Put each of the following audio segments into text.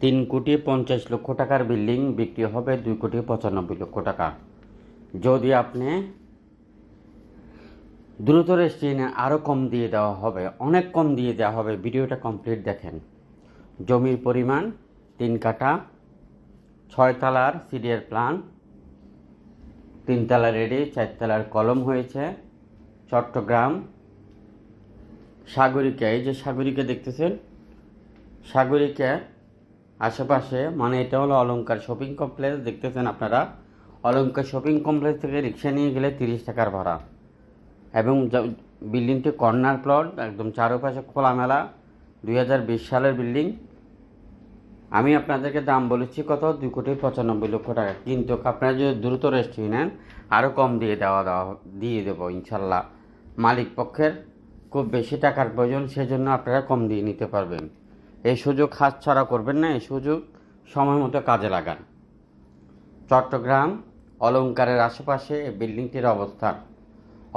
তিন কোটি পঞ্চাশ লক্ষ টাকার বিল্ডিং বিক্রি হবে দুই কোটি পঁচানব্বই লক্ষ টাকা। যদি আপনি দ্রুত রেস্টিনে আরও কম দিয়ে দেওয়া হবে, অনেক কম দিয়ে দেওয়া হবে, ভিডিওটা কমপ্লিট দেখেন। জমির পরিমাণ, তিন কাঠা, ছয় তালার সিডিয়ার প্ল্যান তিন তালা রেডি, চার তালার কলম হয়েছে, চট্টগ্রাম সাগরিকা, এই যে সাগরিকা দেখতেছেন? সাগরিকা আশেপাশে মানে এটা হলো অলংকার শপিং কমপ্লেক্স দেখতেছেন আপনারা? অলঙ্কার শপিং কমপ্লেক্স থেকে রিক্সা নিয়ে গেলে তিরিশ টাকার ভাড়া। এবং বিল্ডিংটি কর্নার প্লট, একদম চারপাশে খোলামেলা, দুই হাজার বিশ সালের বিল্ডিং। আমি আপনাদেরকে দাম বলেছি কত? দুই কোটি পঁচানব্বই লক্ষ টাকা। কিন্তু আপনারা যদি দ্রুত রেস্টুরি নেন আরও কম দিয়ে দেওয়া দেওয়া, দিয়ে দেবো, ইনশাল্লাহ। মালিক পক্ষের খুব বেশি টাকার প্রয়োজন, সেজন্য আপনারা কম দিয়ে নিতে পারবেন। এই সুযোগ হাত ছাড়া করবেন না, এই সুযোগ সময় মতো কাজে লাগান। চট্টগ্রাম অলংকারের আশেপাশে এই বিল্ডিংটির অবস্থান।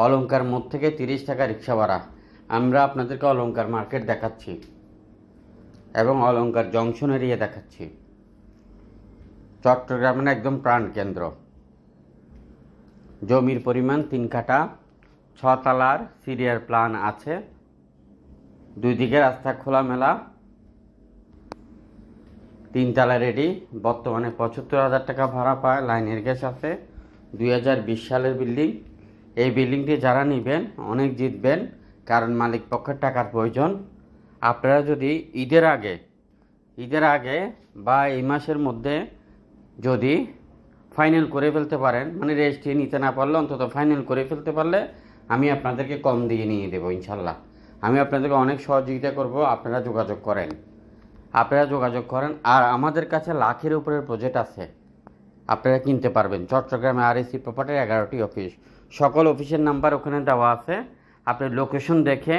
অলঙ্কার মোড় থেকে তিরিশ টাকা রিক্সা ভাড়া। আমরা আপনাদেরকে অলঙ্কার মার্কেট দেখাচ্ছি এবং অলংকার জংশন এরিয়া দেখাচ্ছি। চট্টগ্রামের একদম প্রাণকেন্দ্র জমির পরিমাণ তিন কাঠা, ছতলার সিরিয়ার প্ল্যান আছে। দুই দিকে রাস্তা খোলামেলা। তিনতলা রেডি। বর্তমানে পঁচাত্তর হাজার টাকা ভাড়া পায়, লাইনের গ্যাস আছে। দুই হাজার বিশ সালের বিল্ডিং। এই বিল্ডিংটি যারা নেবেন, অনেক জিতবেন, কারণ মালিক পক্ষের টাকার প্রয়োজন। আপনারা যদি ঈদের আগে ঈদের আগে বা এই মাসের মধ্যে যদি ফাইনাল করে ফেলতে পারেন মানে রেজিস্ট্রি নিতে না পারলে, অন্তত ফাইনাল করে ফেলতে পারলে আমি আপনাদেরকে কম দিয়ে নিয়ে দেবো, ইনশাল্লাহ। আমি আপনাদেরকে অনেক সহযোগিতা করব, আপনারা যোগাযোগ করেন। আপনারা যোগাযোগ করেন, আর আমাদের কাছে লাখের উপরের প্রজেক্ট আছে। আপনারা কিনতে পারবেন। চট্টগ্রামে আর এসি প্রপার্টির এগারোটি অফিস সকল অফিসের নাম্বার ওখানে দেওয়া আছে। আপনি লোকেশন দেখে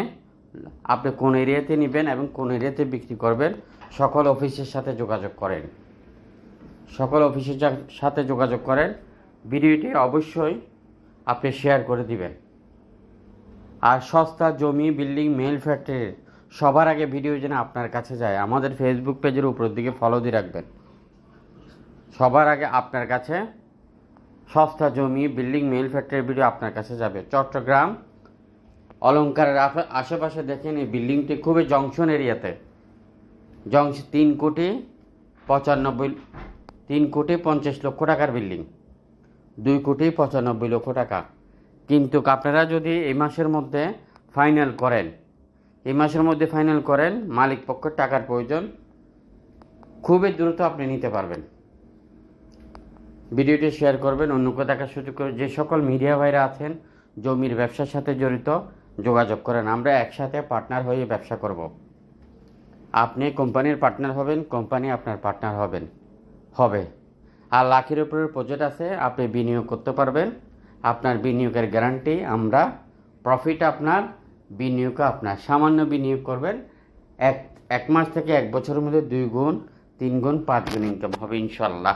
আপনি কোন এরিয়াতে নেবেন এবং কোন এরিয়াতে বিক্রি করবেন, সকল অফিসের সাথে যোগাযোগ করেন। সকল অফিসের সাথে যোগাযোগ করেন। ভিডিওটি অবশ্যই আপনি শেয়ার করে দিবেন। আর সস্তা জমি বিল্ডিং মেল ফ্যাক্টরির সবার আগে ভিডিও যেন আপনার কাছে যায়, আমাদের ফেসবুক পেজের উপরের দিকে ফলো দিয়ে রাখবেন। সবার আগে আপনার কাছে সস্তা জমি বিল্ডিং মেল ফ্যাক্টরির ভিডিও আপনার কাছে যাবে। চট্টগ্রাম অলংকারের আশে- আশেপাশে দেখেন এই বিল্ডিংটি খুবই জংশন এরিয়াতে। জংশন তিন কোটি পঁচানব্বই, তিন কোটি পঞ্চাশ লক্ষ টাকার বিল্ডিং দুই কোটি পঁচানব্বই লক্ষ টাকা। কিন্তু আপনারা যদি এই মাসের মধ্যে ফাইনাল করেন এই মাসের মধ্যে ফাইনাল করেন মালিক পক্ষের টাকার প্রয়োজন। খুবই দ্রুত আপনি নিতে পারবেন। ভিডিওটি শেয়ার করবেন অন্যকে দেখার সুযোগ করে যে সকল মিডিয়া ভাইরা আছেন, জমির ব্যবসার সাথে জড়িত, যোগাযোগ করেন। আমরা একসাথে পার্টনার হয়ে ব্যবসা করব। আপনি কোম্পানির পার্টনার হবেন, কোম্পানি আপনার পার্টনার হবেন। হবে। আর লাখের উপরের প্রজেক্ট আছে, আপনি বিনিয়োগ করতে পারবেন। আপনার বিনিয়োগের গ্যারান্টি আমরা প্রফিট আপনার বিনিয়োগ আপনার সামান্য বিনিয়োগ করবেন। এক এক মাস থেকে এক বছরের মধ্যে দুই গুণ, তিন গুণ, পাঁচ গুণ ইনকাম হবে ইনশাল্লাহ